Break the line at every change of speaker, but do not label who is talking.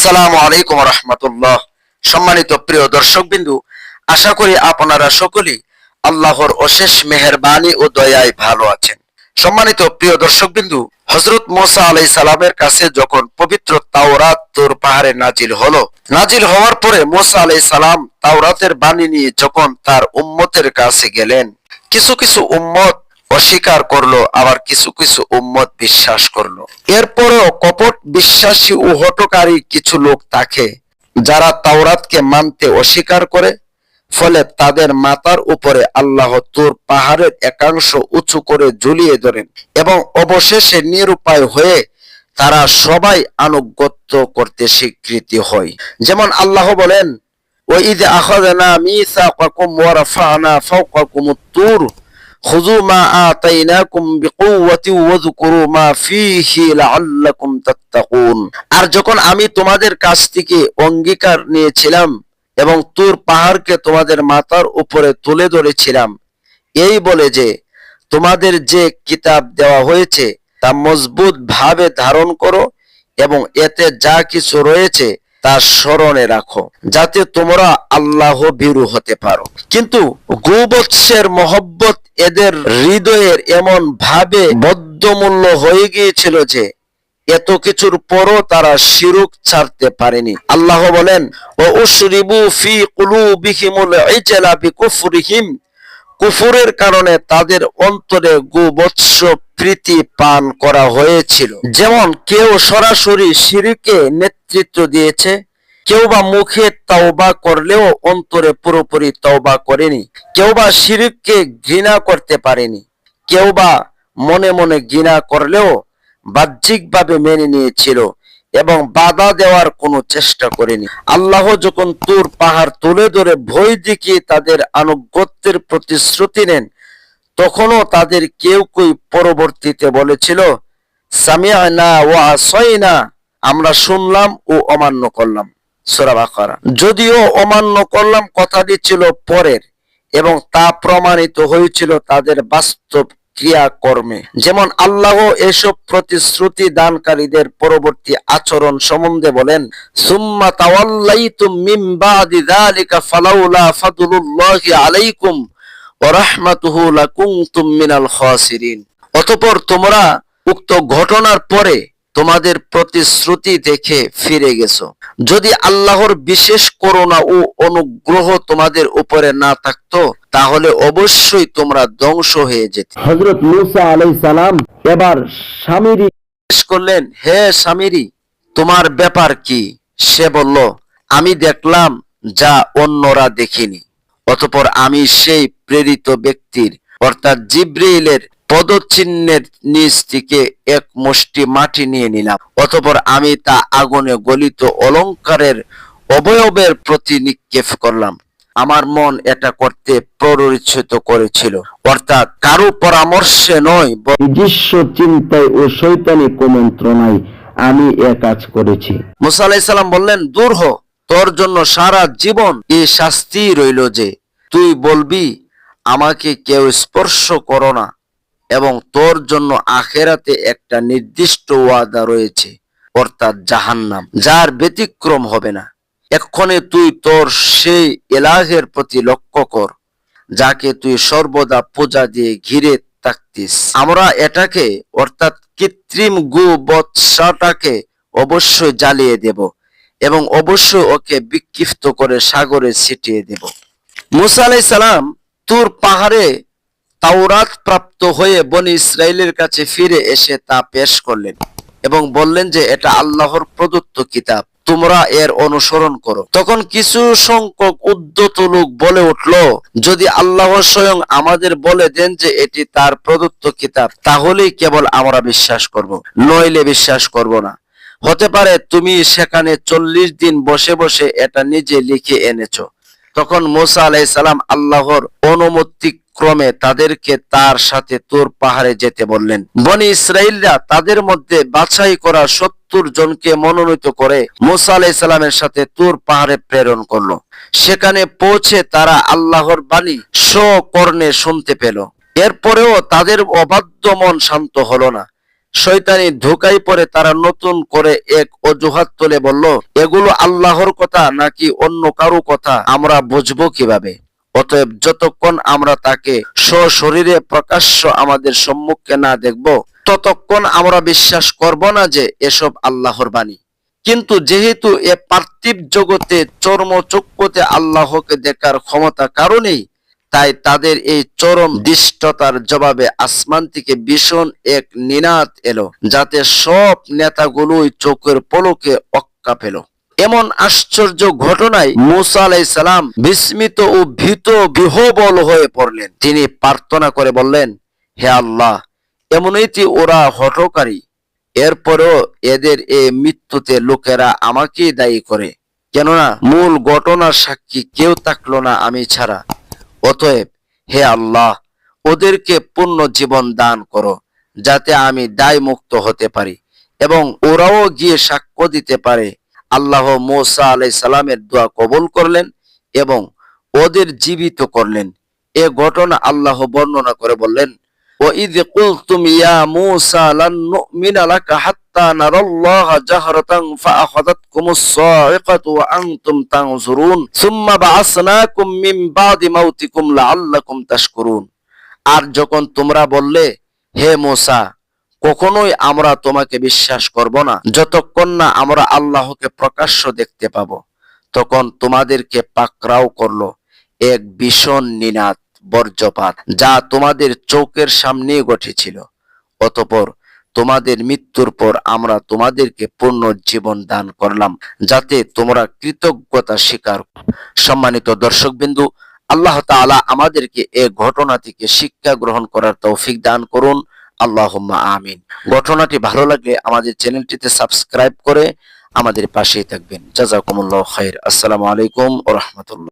আসসালামু আলাইকুম রহমতুল্লাহ। সম্মানিত প্রিয় দর্শক বিন্দু আশা করি আপনারা সকলেই আল্লাহর অশেষ মেহেরবানি ও দয়ায় ভালো আছেন। সম্মানিত প্রিয় দর্শক বিন্দু হজরত মোসা আলাই সালামের কাছে যখন পবিত্র তাওরাত তোর পাহাড়ে নাজিল হলো, নাজিল হওয়ার পরে মোসা আলাই সালাম তাওরাতের বাণী নিয়ে যখন তার উম্মতের কাছে গেলেন, কিছু কিছু উম্মত অস্বীকার করল, আবার কিছু কিছু উম্মত বিশ্বাস করল। এরপরেও কপট বিশ্বাসী ও হটকারী কিছু লোক থাকে, যারা তাওরাতকে মানতে অস্বীকার করে, ফলে তাদের মাতার উপরে আল্লাহ তোর পাহাড়ের একাংশ উঁচু করে ঝুলিয়ে ধরেন এবং অবশেষে নিরুপায় হয়ে তারা সবাই আনুগত্য করতে স্বীকৃতি হয়। যেমন আল্লাহ বলেন ওই ঈদ আহদানা মিসা কাকুম ওয়ারা ওয়ারাফানা ফাওকাকুম তুর। খুযু মা আতাইনাকুম বিকুওয়াতি ওয়াযকুরু মা ফীহি লাআল্লাকুম তাত্তাকুন। আর যখন আমি তোমাদের কাছ থেকে অঙ্গীকার নিয়েছিলাম এবং তুর পাহাড়কে তোমাদের মাথার উপরে তুলে ধরেছিলাম, এই বলে যে, তোমাদের যে কিতাব দেওয়া হয়েছে তা মজবুতভাবে ধারণ করো এবং এতে যা কিছু রয়েছে তা স্মরণে রাখো, যাতে তোমরা আল্লাহ ভীরু হতে পারো। কিন্তু গোবৎসের মহব্বত এদের হৃদয়ের এমন ভাবে বদ্ধমূল্য হয়ে গিয়েছিল যে, এত কিছুর পরও তারা শিরুক ছাড়তে পারেনি। আল্লাহ বলেন ও উশরিবু ফি কুলুবিহিমুল ইজলা বিকুফরিহিম। কুফুরের কারণে তাদের অন্তরে গোবৎস প্রীতি পান করা হয়েছিল। যেমন কেউ সরাসরি শিরিকে নেতৃত্ব দিয়েছে, কেউ বা মুখে তওবা করলেও অন্তরে পুরোপুরি তওবা করেনি। কেউ বা শিরিককে ঘৃণা করতে পারেনি, কেউ বা মনে মনে ঘৃণা করলেও বাহ্যিকভাবে মেনে নিয়েছিল। এবং বাধা দেওয়ার কোনো চেষ্টা করেনি। আল্লাহ যখন তুর পাহাড় তুলে ধরে ভয় দেখিয়ে তাদের আনুগত্যের প্রতিশ্রুতি নেন, তখনও তাদের কেউ কেউ পরবর্তীতে বলেছিল ও আমরা শুনলাম ও অমান্য করলাম। যদিও অমান্য করলাম কথাটি ছিল পরের, এবং তা প্রমাণিত হয়েছিল তাদের বাস্তব ক্রিয়াকর্মে। যেমন আল্লাহ এসব প্রতিশ্রুতি দানকারীদের পরবর্তী আচরণ সম্বন্ধে বলেন, সুম্মা অতঃপর তোমরা উক্ত ঘটনার পরে তোমাদের প্রতিশ্রুতি দেখে ফিরে গেছো। যদি আল্লাহর বিশেষ করুণা ও অনুগ্রহ তোমাদের উপরে না থাকতো তাহলে অবশ্যই তোমরা ধ্বংস হয়ে যেতে।
হজরত মুসা আলাই সালাম এবার
জিজ্ঞেস করলেন হে স্বামীরি তোমার ব্যাপার কি? সে বলল আমি দেখলাম যা অন্যরা দেখিনি অতপর আমি সেই প্রেরিত ব্যক্তির অর্থাৎ জিব্রাইলের পদচিহ্নের নিচ থেকে এক মুষ্টি মাটি নিয়ে নিলাম অতপর আমি তা আগুনে গলিত অলংকারের অবয়বের প্রতি নিক্ষেপ করলাম। আমার মন এটা করতে প্ররোচিত করেছিল। অর্থাৎ কারও পরামর্শে নয়
নিজস্ব চিন্তায় ও শৈতানি কুমন্ত্রণায় আমি এ কাজ করেছি।
মুসা আলাইসাল্লাম বললেন দূর হ তোর জন্য সারা জীবন এই শাস্তি রইল যে তুই বলবি আমাকে কেউ স্পর্শ করো না এবং তোর জন্য আখেরাতে একটা নির্দিষ্ট ওয়াদা রয়েছে অর্থাৎ জাহান্নাম যার ব্যতিক্রম হবে না। এক্ষণে তুই তোর সেই এলাহের প্রতি লক্ষ্য কর, যাকে তুই সর্বদা পূজা দিয়ে ঘিরে থাকতিস। আমরা এটাকে, অর্থাৎ কৃত্রিম গু বৎসাটাকে অবশ্যই জ্বালিয়ে দেব এবং অবশ্যই ওকে বিক্ষিপ্ত করে সাগরে ছিটিয়ে দেব। মুসা আলাই সালাম তুর পাহাড়ে তাওরাত প্রাপ্ত হয়ে বনি ইসরায়েলের কাছে ফিরে এসে তা পেশ করলেন এবং বললেন যে এটা আল্লাহর প্রদত্ত কিতাব। তোমরা এর অনুসরণ করো। তখন কিছু সংখ্যক উদ্যত লোক বলে উঠল, যদি আল্লাহ স্বয়ং আমাদের বলে দেন যে এটি তার প্রদত্ত কিতাব, তাহলেই কেবল আমরা বিশ্বাস করব, নইলে বিশ্বাস করব না। হতে পারে তুমি সেখানে চল্লিশ দিন বসে বসে এটা নিজে লিখে এনেছো। তখন মোসা আলাই সালাম আল্লাহর অনুমতি ক্রমে তাদেরকে তার সাথে তোর পাহাড়ে যেতে বললেন। বনি ইসরায়েলরা তাদের মধ্যে বাছাই করা সত্তর জনকে মনোনীত করে মোসা আলাই সালামের সাথে তোর পাহাড়ে প্রেরণ করল। সেখানে পৌঁছে তারা আল্লাহর বাণী স্বকর্ণে শুনতে পেল। এরপরেও তাদের অবাধ্য মন শান্ত হলো না। শয়তানি ধোকায় পরে তারা নতুন করে এক অজুহাত তুলে বলল, এগুলো আল্লাহর কথা নাকি অন্য কারও কথা? আমরা বুঝব কীভাবে? অতএব যতক্ষণ আমরা তাকে সশরীরে প্রকাশ্য আমাদের সম্মুখে না দেখব, ততক্ষণ আমরা বিশ্বাস করব না যে এসব আল্লাহর বাণী। কিন্তু যেহেতু এ পার্থিব জগতে চর্ম চক্ষুতে আল্লাহকে দেখার ক্ষমতা কারণেই, তাই তাদের এই চরম দৃষ্টতার জবাবে আসমান থেকে ভীষণ এক নিনাদ এলো, যাতে সব নেতাগুলোই চোখের পলকে অক্কা পেল এমন আশ্চর্য ঘটনায় মুসা আলাই সালাম বিস্মিত ও ভীত বিহবল হয়ে পড়লেন। তিনি প্রার্থনা করে বললেন, হে আল্লাহ এমনিতে ওরা হঠকারী। এরপরও এদের এ মৃত্যুতে লোকেরা আমাকেই দায়ী করে। কেননা মূল ঘটনার সাক্ষী কেউ থাকল না আমি ছাড়া। অতএব, হে আল্লাহ, ওদেরকে পূর্ণ জীবন দান করো, যাতে আমি দায় মুক্ত হতে পারি এবং ওরাও গিয়ে সাক্ষ্য দিতে পারে আল্লাহ মোসা আলাই সালামের দোয়া কবুল করলেন এবং ওদের জীবিত করলেন এ ঘটনা আল্লাহ বর্ণনা করে বললেন وإذ قلتم يا موسى لن نؤمن لك حتى نرى الله جهرة فأخذتكم الصاعقة وأنتم تنظرون ثم بعثناكم من بعد موتكم لعلكم تشكرون আর যখন তোমরা বললে হে মোসা কখনোই আমরা তোমাকে বিশ্বাস করব না। যতক্ষণ না আমরা আল্লাহকে প্রকাশ্য দেখতে পাবো, তখন তোমাদেরকে পাকরাও করল এক ভীষণ নিনাদ বর্জ্যপাত, যা তোমাদের চোখের সামনেই ঘটেছিল। অতপর তোমাদের মৃত্যুর পর আমরা তোমাদেরকে পূর্ণ জীবন দান করলাম, যাতে তোমরা কৃতজ্ঞতা স্বীকার সম্মানিত দর্শকবিন্দু, আল্লাহ তাআলা আমাদেরকে এ ঘটনা থেকে শিক্ষা গ্রহণ করার তৌফিক দান করুন। আল্লাহুম্মা আমিন। ঘটনাটি ভালো লাগলে আমাদের চ্যানেলটিতে সাবস্ক্রাইব করে আমাদের পাশেই থাকবেন। জাজাকুমুল্লাহ খাই আসসালামু আলাইকুম ও রাহমাতুল্লাহ।